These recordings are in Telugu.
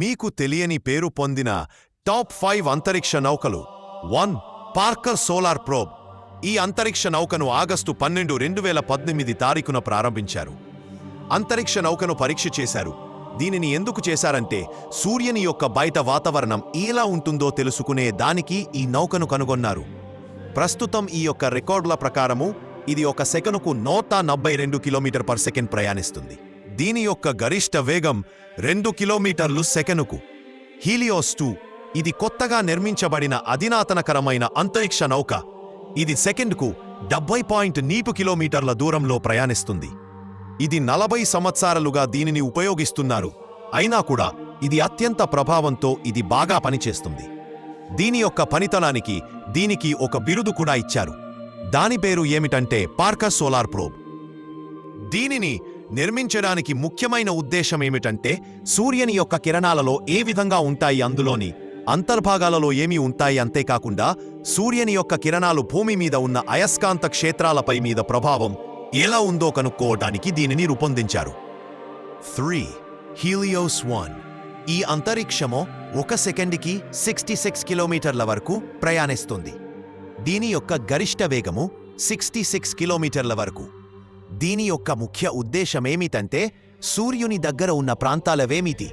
మీకు తెలియని పేరు పొందిన టాప్ ఫైవ్ అంతరిక్ష నౌకలు. One Parker Solar Probe. ఈ అంతరిక్ష నౌకను ఆగస్టు పన్నెండు రెండు వేల పద్దెనిమిది తారీఖున ప్రారంభించారు. అంతరిక్ష నౌకను పరీక్ష చేశారు. దీనిని ఎందుకు చేశారంటే సూర్యుని యొక్క బయట వాతావరణం ఎలా ఉంటుందో తెలుసుకునే దానికి ఈ నౌకను కనుగొన్నారు. ప్రస్తుతం ఈ యొక్క రికార్డుల ప్రకారము ఇది ఒక సెకనుకు నూట నలభై రెండు కిలోమీటర్ పర్ సెకండ్ ప్రయాణిస్తుంది. దీని యొక్క గరిష్ట వేగం రెండు కిలోమీటర్లు సెకనుకు. హీలియోస్ టూ ఇది కొత్తగా నిర్మించబడిన అధినాతనకరమైన అంతరిక్ష నౌక. ఇది సెకండ్కు డెబ్బై పాయింట్ నీపు కిలోమీటర్ల దూరంలో ప్రయాణిస్తుంది. ఇది నలభై సంవత్సరాలుగా దీనిని ఉపయోగిస్తున్నారు. అయినా కూడా ఇది అత్యంత ప్రభావంతో ఇది బాగా పనిచేస్తుంది. దీని యొక్క పనితనానికి దీనికి ఒక బిరుదు కూడా ఇచ్చారు. దాని పేరు ఏమిటంటే పార్కర్ సోలార్ ప్రోబ్. దీనిని నిర్మించడానికి ముఖ్యమైన ఉద్దేశం ఏమిటంటే సూర్యుని యొక్క కిరణాలలో ఏ విధంగా ఉంటాయి అందులోని అంతర్భాగాలలో ఏమి ఉంటాయి అంతేకాకుండా సూర్యుని యొక్క కిరణాలు భూమి మీద ఉన్న అయస్కాంత క్షేత్రాలపై మీద ప్రభావం ఎలా ఉందో కనుక్కోవటానికి దీనిని రూపొందించారు. Three Helios one. ఈ అంతరిక్షము ఒక సెకండ్కి సిక్స్టీ సిక్స్ కిలోమీటర్ల వరకు ప్రయాణిస్తుంది. దీని యొక్క గరిష్ట వేగము సిక్స్టీ సిక్స్ కిలోమీటర్ల వరకు. దీని యొక్క ముఖ్య ఉద్దేశమేమిటంటే సూర్యుని దగ్గర ఉన్న ప్రాంతాలవేమిటి?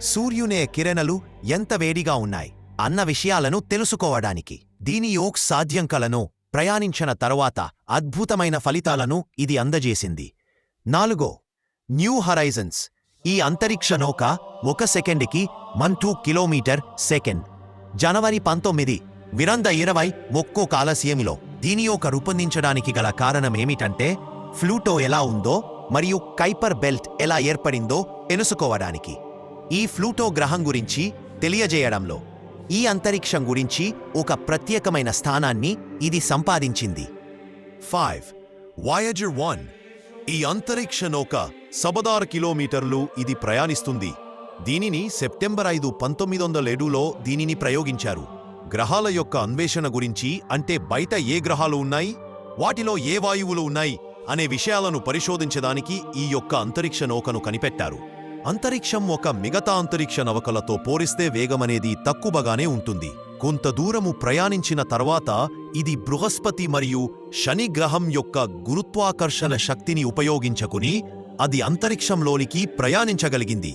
సూర్యునే కిరణలు ఎంత వేడిగా ఉన్నాయి? అన్న విషయాలను తెలుసుకోవడానికి. దీని యోక్ సాధ్యం కలను ప్రయాణించిన తరువాత అద్భుతమైన ఫలితాలను ఇది అందజేసింది. నాలుగో న్యూ హరైజన్స్. ఈ అంతరిక్ష నౌక ఒక సెకండ్కి వన్ టూ కిలోమీటర్ సెకండ్. జనవరి పంతొమ్మిది విరంద ఇరవై ఒక్కో కాలసీమిలో దీని యొక్క రూపొందించడానికి గల కారణమేమిటంటే ఫ్లూటో ఎలా ఉందో మరియు కైపర్ బెల్ట్ ఎలా ఏర్పడిందో తెలుసుకోవడానికి ఈ ఫ్లూటో గ్రహం గురించి తెలియజేయడంలో ఈ అంతరిక్షం గురించి ఒక ప్రత్యేకమైన స్థానాన్ని ఇది సంపాదించింది. ఫైవ్. Voyager one. ఈ అంతరిక్ష నౌక సబదారు కిలోమీటర్లు ఇది ప్రయాణిస్తుంది. దీనిని సెప్టెంబర్ ఐదు పంతొమ్మిది వందల ఏడులో దీనిని ప్రయోగించారు. గ్రహాల యొక్క అన్వేషణ గురించి అంటే బయట ఏ గ్రహాలు ఉన్నాయి? వాటిలో ఏ వాయువులు ఉన్నాయి? అనే విషయాలను పరిశోధించడానికి ఈ యొక్క అంతరిక్ష నౌకను కనిపెట్టారు. అంతరిక్షం ఒక మిగతా అంతరిక్ష నౌకలతో పోలిస్తే వేగమనేది తక్కువగానే ఉంటుంది. కొంత దూరము ప్రయాణించిన తర్వాత ఇది బృహస్పతి మరియు శని గ్రహం యొక్క గురుత్వాకర్షణ శక్తిని ఉపయోగించుకుని అది అంతరిక్షంలోనికి ప్రయాణించగలిగింది.